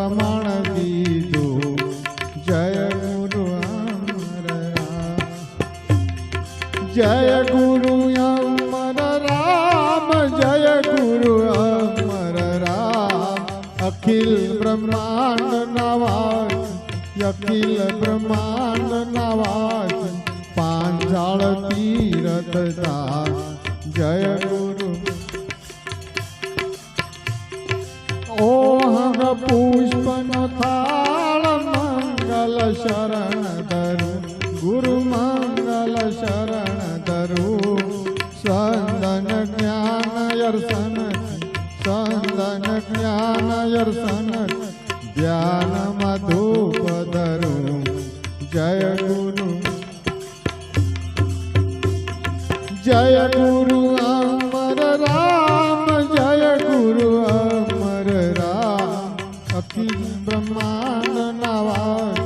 પ્રમાણ દીધું જય ગુરુ અમર રામ જય ગુરુ અમર રામ જય ગુરુ અમર રામ અખિલ બ્રહ્માંડ નવાજ અખિલ બ્રહ્માંડ નવાજ પાંચાળ તીરથ દાસ જય ગુરુ ઓહંગ પુષ્પનો થાળ મંગલ શરણ ધરું. ગુરુ મંગલ શરણ ધરું. સંદન જ્ઞાન યર્સન સંદન જ્ઞાન યર્સન ધ્યાનમાં ધૂપ ધરું. જય ગુરુ. જય ગુરુ અમર બ્રહ્માંડ નવાજ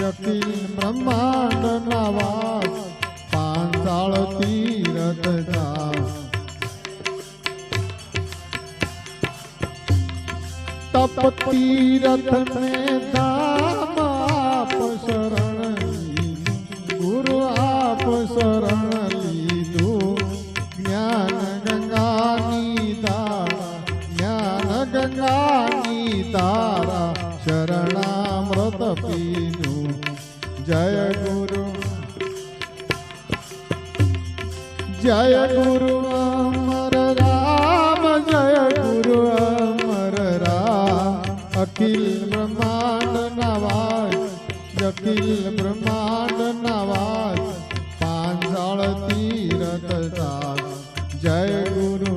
યકીન બ્રહ્માંડ નવાજ પાંચાળ તીરથ દાસ તપ તીરથ ને ધામ આપ શરણ. ગુરુ આપ શરણ जय गुरु। जय गुरु अमर राम, जय गुरु अमर राम। अखिल ब्रह्मांड नवाज़ अखिल ब्रह्मांड नवाज़। पांचाल तीरथ साज। जय गुरु।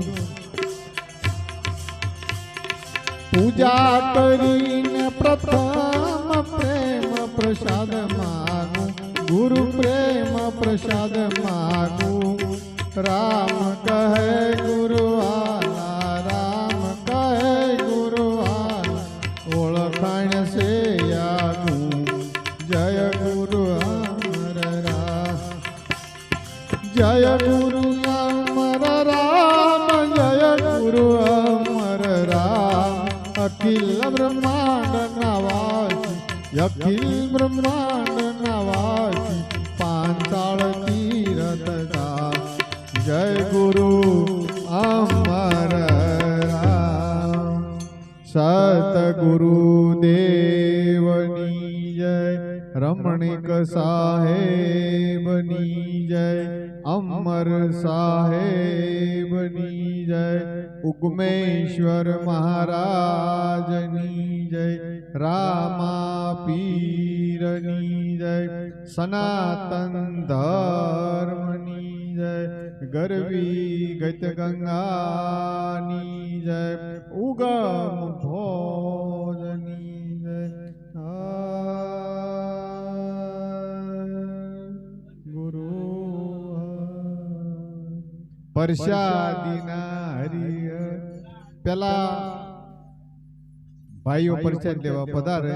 पूजा करी प्रथम प्रेम प्रसाद ગુરુ પ્રેમ પ્રસાદ માગું. રામ કહે ગુરુવાલા રામ કહે ગુરુવાલા ઓળખાણ છે યાગું જય ગુરુ અમર રામ. જય ગુરુ અમર રામ, જય ગુરુ અમર રામ. અખિલ બ્રહ્માંડ નવાજ, અખિલ બ્રહ્માંડ સતગુરુ દેવની જય રમણીક સાહેબની જય અમર સાહેબની જય ઉગમેશ્વર મહારાજની જય રામા પીરની જય સનાતન ધર્મની જય ગરવી ગત ગંગાની જય. ઉગમ ભોજની જય. ગુરુ પરસાદીના હરિય પેલા ભાઈઓ પરસાદ લેવા પધારે.